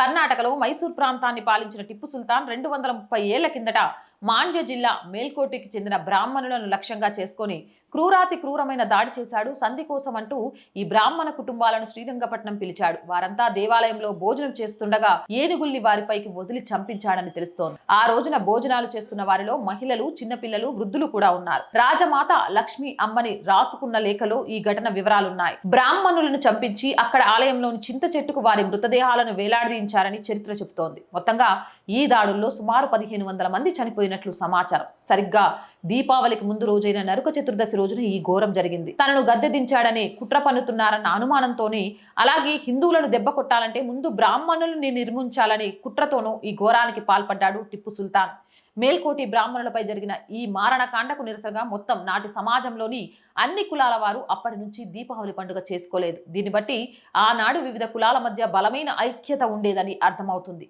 కర్ణాటకలో మైసూర్ ప్రాంతాన్ని పాలించిన టిప్పు సుల్తాన్ రెండు వందల ముప్పై ఏళ్ళ కిందట మాండ్య జిల్లా మేల్కోటికి చెందిన బ్రాహ్మణులను లక్ష్యంగా చేసుకొని క్రూరాతి క్రూరమైన దాడి చేశాడు. సంధి కోసం అంటూ ఈ బ్రాహ్మణ కుటుంబాలను శ్రీరంగపట్నం పిలిచాడు. వారంతా దేవాలయంలో భోజనం చేస్తుండగా ఏనుగుల్ని వారిపైకి వదిలి చంపించాడని తెలుస్తోంది. ఆ రోజున భోజనాలు చేస్తున్న వారిలో మహిళలు చిన్నపిల్లలు వృద్ధులు కూడా ఉన్నారు. రాజమాత లక్ష్మి అమ్మని రాసుకున్న లేఖలో ఈ ఘటన వివరాలున్నాయి. బ్రాహ్మణులను చంపించి అక్కడ ఆలయంలోని చింత చెట్టుకు వారి మృతదేహాలను వేలాడదీయించారని చరిత్ర చెబుతోంది. మొత్తంగా ఈ దాడుల్లో సుమారు పదిహేను వందల మంది చనిపోయినట్లు సమాచారం. సరిగ్గా దీపావళికి ముందు రోజైన నరుక చతుర్దశి రోజున ఈ ఘోరం జరిగింది. తనను గద్దె దించాడని కుట్ర పన్నుతున్నారన్న అనుమానంతోనే అలాగే హిందువులను దెబ్బ కొట్టాలంటే ముందు బ్రాహ్మణుల్ని నిర్మించాలని కుట్రతోనూ ఈ ఘోరానికి పాల్పడ్డాడు టిప్పు సుల్తాన్. మేల్కోటి బ్రాహ్మణులపై జరిగిన ఈ మారణకాండకు నిరసనగా మొత్తం నాటి సమాజంలోని అన్ని కులాల వారు అప్పటి నుంచి దీపావళి పండుగ చేసుకోలేదు. దీన్ని బట్టి ఆనాడు వివిధ కులాల మధ్య బలమైన ఐక్యత ఉండేదని అర్థమవుతుంది.